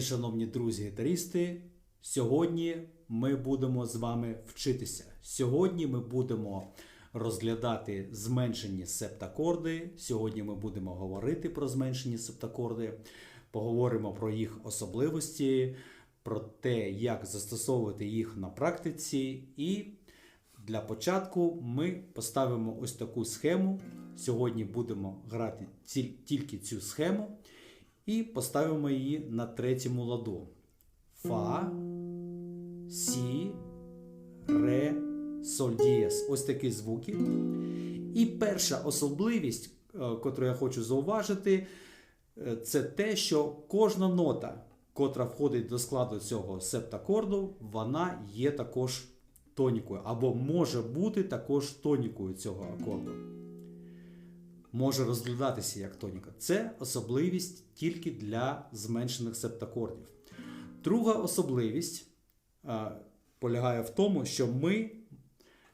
шановні друзі гітаристи. Сьогодні ми будемо з вами вчитися. Сьогодні ми будемо розглядати зменшені септакорди. Сьогодні ми будемо говорити про зменшені септакорди, поговоримо про їх особливості, про те, як застосовувати їх на практиці. І для початку ми поставимо ось таку схему. Сьогодні будемо грати тільки цю схему і поставимо її на третьому ладу. Фа, Сі, Ре, Соль дієс. Ось такі звуки. І перша особливість, е, котру я хочу зауважити, е, це те, що кожна нота, котра входить до складу цього септакорду, вона є також тонікою, або може бути також тонікою цього акорду. Може розглядатися як тоніка. Це особливість тільки для зменшених септакордів. Друга особливість а, полягає в тому, що ми,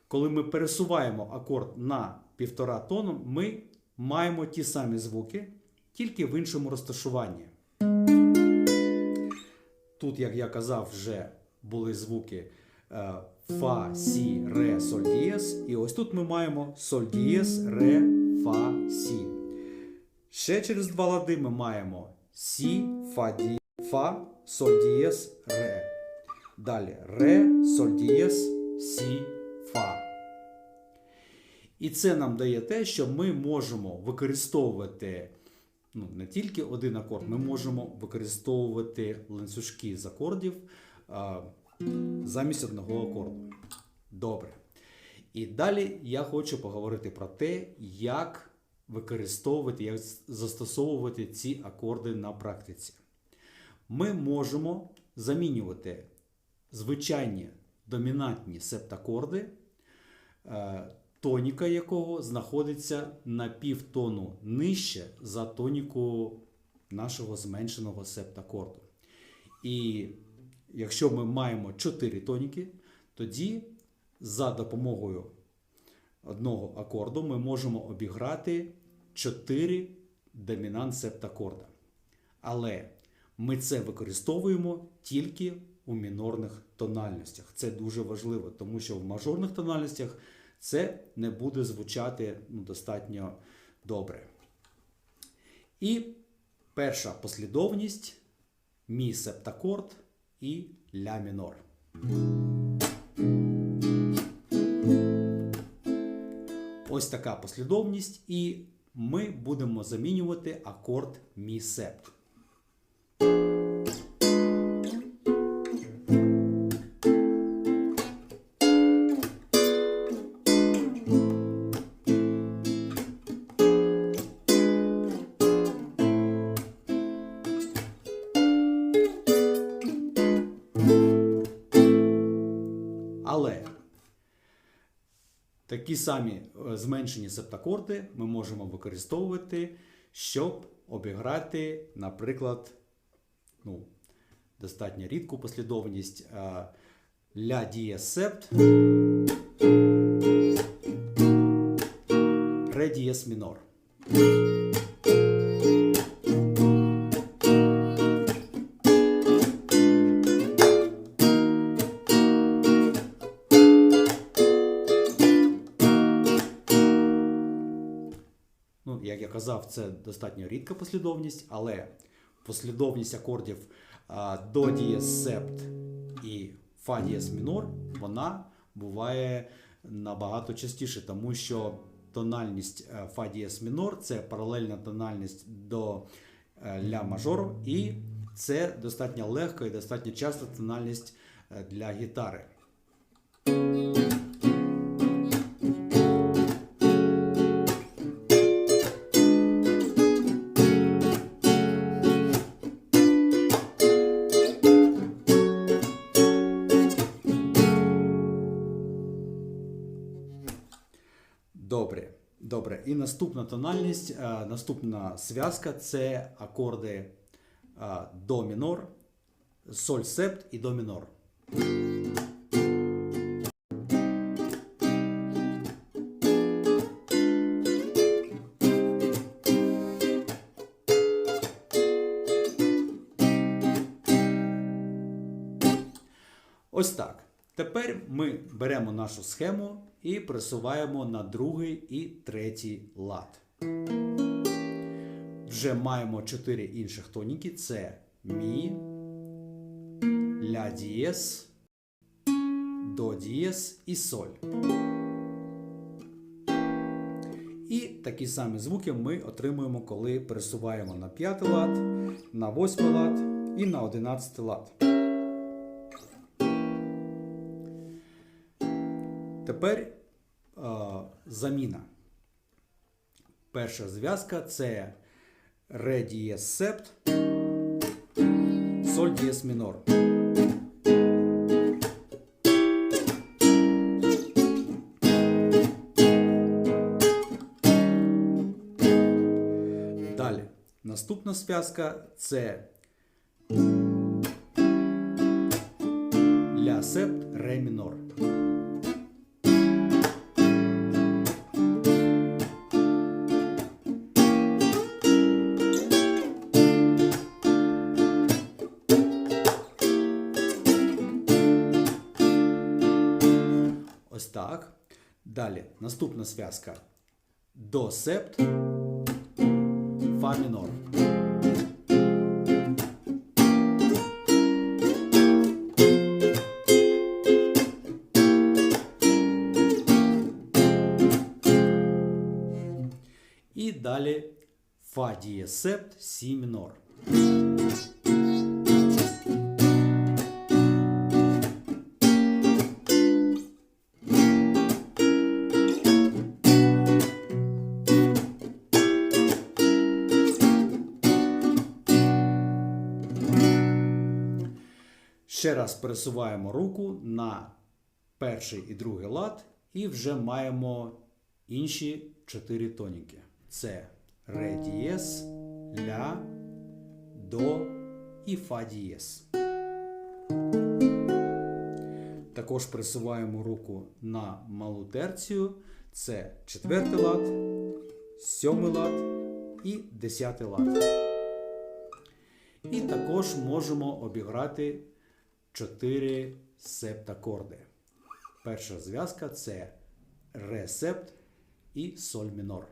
коли ми пересуваємо акорд на півтора тону, ми маємо ті самі звуки, тільки в іншому розташуванні. Тут, як я казав, вже були звуки е, Фа, Сі, Ре, Соль дієс. І ось тут ми маємо Соль дієс, Ре, Фа, Сі. Ще через два лади ми маємо Сі, Фа, ді, Фа, Соль дієс, Ре. Далі Ре, Соль дієс, Сі, Фа. І це нам дає те, що ми можемо використовувати ну, не тільки один акорд, ми можемо використовувати ланцюжки з акордів а, замість одного акорду. Добре. І далі я хочу поговорити про те, як використовувати, як застосовувати ці акорди на практиці. Ми можемо замінювати звичайні домінантні септакорди, е, тоніка якого знаходиться на півтону нижче за тоніку нашого зменшеного септакорду. І якщо ми маємо 4 тоніки, тоді за допомогою одного акорду ми можемо обіграти 4 домінант септакорда. Але ми це використовуємо тільки у мінорних тональностях. Це дуже важливо, тому що в мажорних тональностях це не буде звучати ну, достатньо добре. І перша послідовність мі септакорд і ля мінор. Ось така послідовність, і ми будемо замінювати акорд мі септ. Такі самі е, зменшені септакорди ми можемо використовувати, щоб обіграти, наприклад, ну, достатньо рідку послідовність е, ля дієс септ, ре дієс мінор. Як я казав, це достатньо рідка послідовність, але послідовність акордів до дієс септ і фа дієс мінор, вона буває набагато частіше, тому що тональність фа дієс мінор це паралельна тональність до е, ля мажору, і це достатньо легка і достатньо часто тональність е, для гітари. І наступна тональність, е, наступна зв'язка це акорди е, до мінор, соль септ і до мінор. Ось так. Тепер ми беремо нашу схему і присуваємо на другий і третій лад. Вже маємо чотири інших тоніки: це мі, ля дієс, до дієс і соль. І такі самі звуки ми отримуємо, коли пересуваємо на п'ятий лад, на восьмий лад і на одинадцятий лад. Тепер е, заміна. Перша зв'язка це ре дієс септ, соль дієс мінор. Далі. Наступна зв'язка це ля септ ре мінор. так. Далі наступна зв'язка до септ фа мінор. І далі фа дієс септ сі мінор. Ще раз пересуваємо руку на перший і другий лад, і вже маємо інші чотири тоніки. Це ре дієс, ля, до і фа дієс. Також присуваємо руку на малу терцію. Це четвертий лад, сьомий лад і десятий лад. І також можемо обіграти 4 септакорди. Перша зв'язка це ре септ і соль мінор.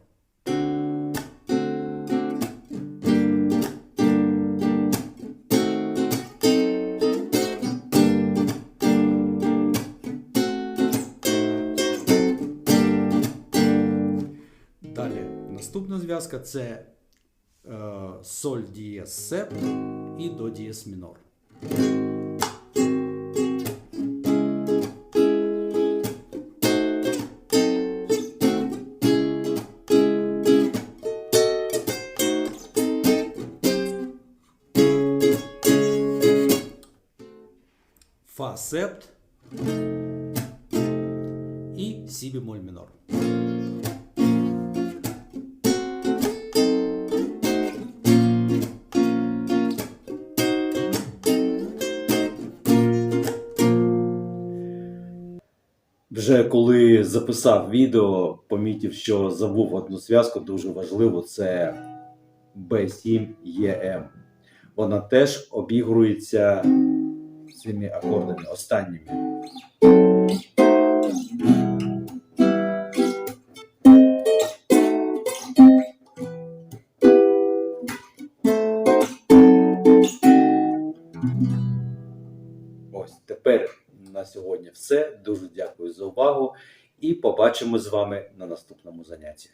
Далі наступна зв'язка це е, соль дієс септ і до дієс мінор. Фа септ і сі бемоль мінор. Вже коли записав відео, помітив, що забув одну зв'язку, дуже важливу це B7EM. Вона теж обігрується цими акордами останніми. Ось тепер на сьогодні все. Дуже дякую за увагу і побачимо з вами на наступному занятті.